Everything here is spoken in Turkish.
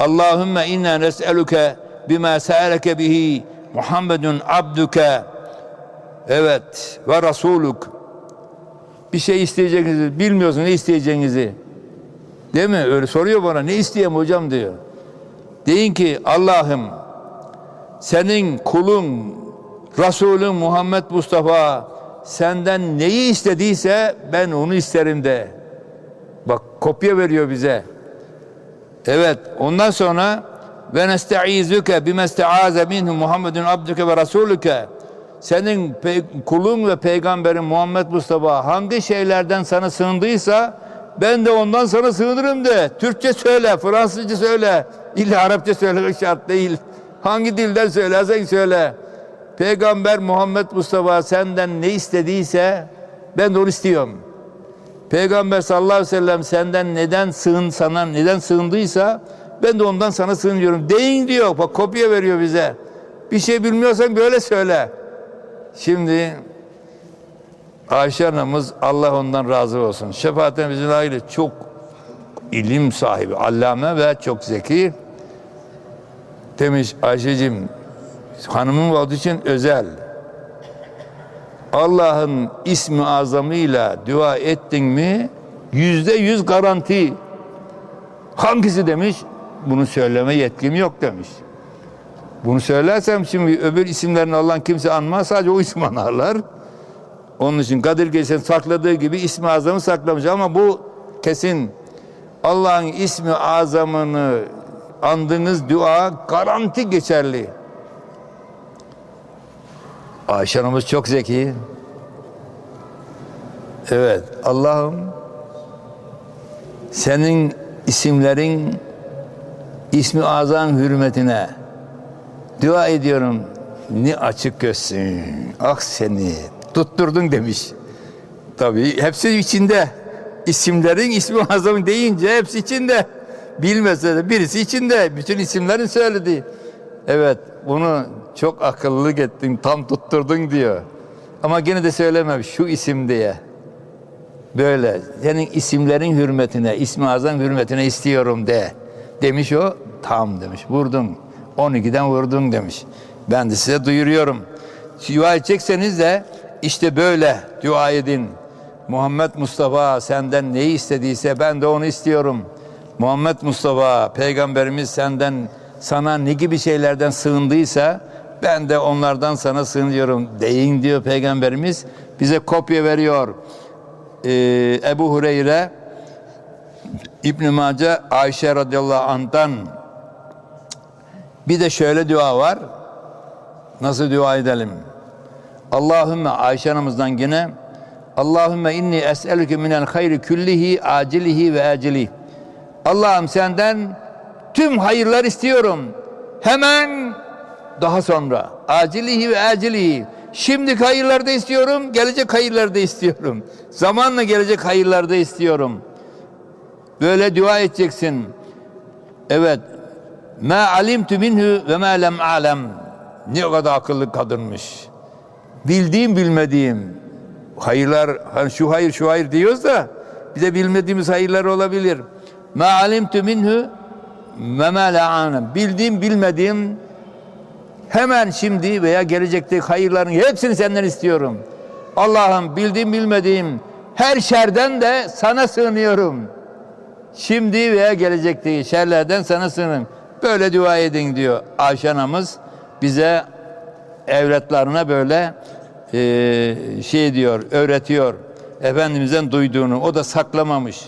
Allahümme inna nes'eluke bima sa'aleke bihi Muhammedun abduke. Evet ve rasuluk. Bir şey isteyeceğinizi bilmiyorsun ne isteyeceğinizi. Değil mi? Öyle soruyor bana ne isteyeyim hocam diyor. Deyin ki Allah'ım senin kulun Resulün Muhammed Mustafa senden neyi istediyse ben onu isterim de. Bak kopya veriyor bize. Evet ondan sonra ve nestaizuke bimestaaze minhu Muhammedun abduke ve rasuluke senin kulun ve peygamberin Muhammed Mustafa hangi şeylerden sana sığındıysa ben de ondan sana sığınırım de. Türkçe söyle, Fransızca söyle. İlla Arapça söylemek şart değil. Hangi dilden söylersen söyle. Peygamber Muhammed Mustafa senden ne istediyse ben de onu istiyorum. Peygamber sallallahu aleyhi ve sellem senden neden sığın sana neden sığındıysa ben de ondan sana sığınıyorum. Deyin diyor. Bak kopya veriyor bize. Bir şey bilmiyorsan böyle söyle. Şimdi Ayşe anamız Allah ondan razı olsun. Şefaatimizin aile çok ilim sahibi, allame ve çok zeki. Demiş Ayşe'cim hanımın olduğu için özel. Allah'ın ismi azamıyla dua ettin mi yüzde yüz garanti. Hangisi demiş? Bunu söyleme yetkim yok demiş. Bunu söylersem şimdi öbür isimlerini Allah'ın kimse anmaz sadece o isim anarlar. Onun için Kadir Gecesi'nin sakladığı gibi ismi azamı saklamış ama bu kesin Allah'ın ismi azamını andığınız dua garanti geçerli. Ayşe Hanımız çok zeki. Evet Allah'ım senin isimlerin ismi azam hürmetine dua ediyorum. Ne açık gözsün. Ah seni tutturdun demiş. Tabii hepsi içinde. İsimlerin ismi azam deyince hepsi içinde. Bilmese de birisi içinde. Bütün isimlerin söyledi. Evet bunu çok akıllılık ettin, tam tutturdun diyor. Ama gene de söylemem şu isim diye. Böyle senin isimlerin hürmetine, ismi azam hürmetine istiyorum de. Demiş o, tam demiş. Vurdun. 12'den vurdun demiş. Ben de size duyuruyorum. Dua edecekseniz de işte böyle dua edin. Muhammed Mustafa senden neyi istediyse ben de onu istiyorum. Muhammed Mustafa peygamberimiz senden sana ne gibi şeylerden sığındıysa ben de onlardan sana sığınıyorum deyin diyor peygamberimiz. Bize kopya veriyor. Ee, Ebu Hureyre İbn Mace Ayşe radıyallahu anh'tan bir de şöyle dua var. Nasıl dua edelim? Allahümme Ayşe anamızdan yine Allahümme inni es'elüke minel hayri küllihi acilihi ve acilihi. Allah'ım senden tüm hayırlar istiyorum. Hemen daha sonra acilihi ve acilihi. Şimdi hayırlarda istiyorum, gelecek hayırlarda istiyorum. Zamanla gelecek hayırlarda istiyorum. Böyle dua edeceksin. Evet. Ma alimtu minhu ve ma lem alem. Ne kadar akıllı kadınmış. Bildiğim bilmediğim hayırlar hani şu hayır şu hayır diyoruz da bize bilmediğimiz hayırlar olabilir. Ma alimtu minhu ve ma la alem. Bildiğim bilmediğim hemen şimdi veya gelecekteki hayırların hepsini senden istiyorum. Allah'ım bildiğim bilmediğim her şerden de sana sığınıyorum. Şimdi veya gelecekteki şerlerden sana sığınırım. Böyle dua edin diyor Ayşe bize evlatlarına böyle e, şey diyor, öğretiyor. Efendimiz'den duyduğunu o da saklamamış.